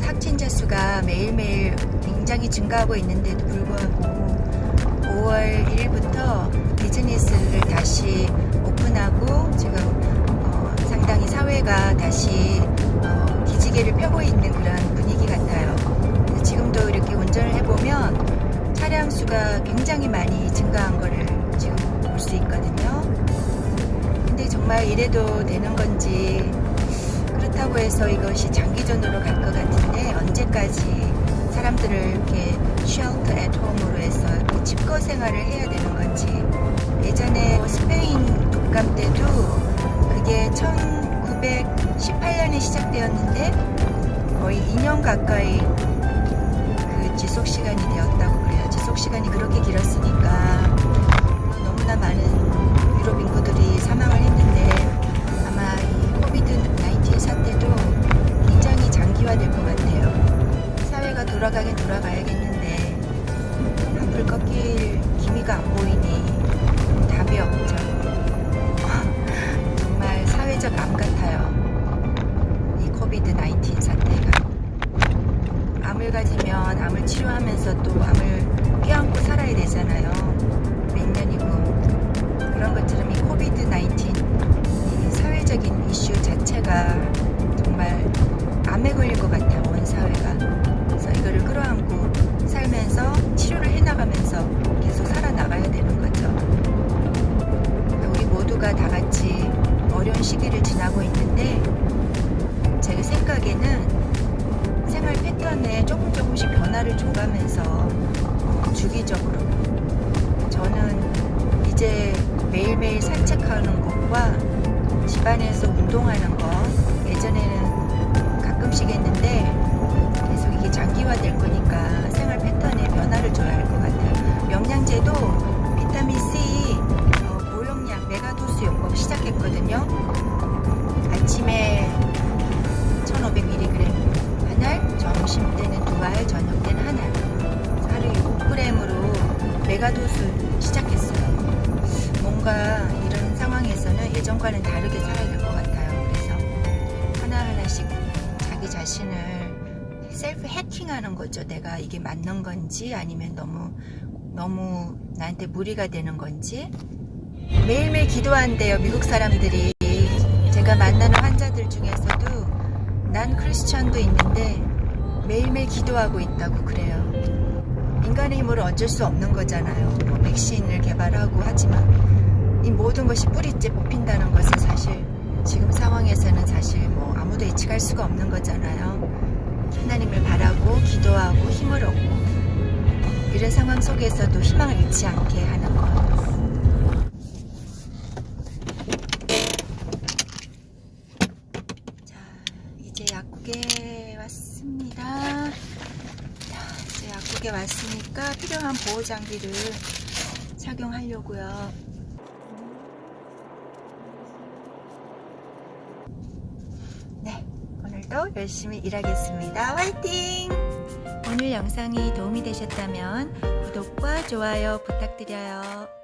확진자 수가 매일매일 굉장히 증가하고 있는데도 불구하고 5월 1일부터 비즈니스를 다시 오픈하고 지금 어, 상당히 사회가 다시 어, 기지개를 펴고 있는 그런 분위기 같아요. 지금도 이렇게 운전을 해보면 차량 수가 굉장히 많이 증가한 거를 지금 볼 수 있거든요. 근데 정말 이래도 되는 건지 그렇다고 해서 이것이 장기전으로 갈 것 같은데 언제까지 사람들을 이렇게 쉘터 앳 홈으로 해서 집거 생활을 해야 되는 건지 예전에 뭐 스페인 독감 때도 그게 1918년에 시작되었는데 거의 2년 가까이 그 지속 시간이 되었다고 그래요. 지속 시간이 그렇게 길었으니 암 같아요. 이 코비드 19 사태가. 암을 가지면 암을 치료하면서 또 암을 껴안고 살아야 되잖아요. 몇 년이고. 그런 것처럼 이 코비드 19, 이 사회적인 이슈 자체가 정말 암에 걸릴 것 같아요. 온 사회가. 그래서 이거를 끌어안고 살면서 시기를 지나고 있는데 제 생각에는 생활 패턴에 조금 조금씩 변화를 줘가면서 어, 주기적으로 저는 이제 매일매일 산책하는 것과 집안에서 운동하는 거 예전에는 가끔씩 했는데 계속 이게 장기화될 거니까 생활 패턴에 변화를 줘야 할 것 같아요. 영양제도 비타민 C 어, 고용량 메가도스 요법 시작했거든요. 메가도스 시작했어요. 뭔가 이런 상황에서는 예전과는 다르게 살아야 될 것 같아요. 그래서 하나하나씩 자기 자신을 셀프 해킹하는 거죠. 내가 이게 맞는 건지 아니면 너무 너무 나한테 무리가 되는 건지 매일매일 기도한대요. 미국 사람들이 제가 만나는 환자들 중에서도 난 크리스천도 있는데 매일매일 기도하고 있다고 그래요. 인간의 힘으로 어쩔 수 없는 거잖아요. 뭐 백신을 개발하고 하지만 이 모든 것이 뿌리째 뽑힌다는 것은 사실 지금 상황에서는 사실 뭐 아무도 예측할 수가 없는 거잖아요. 하나님을 바라고 기도하고 힘을 얻고 이런 상황 속에서도 희망을 잃지 않게 하는 것. 자, 이제 약국에 왔습니다. 자, 약국에 왔으니까 필요한 보호 장비를 착용하려고요. 네, 오늘도 열심히 일하겠습니다. 화이팅! 오늘 영상이 도움이 되셨다면 구독과 좋아요 부탁드려요.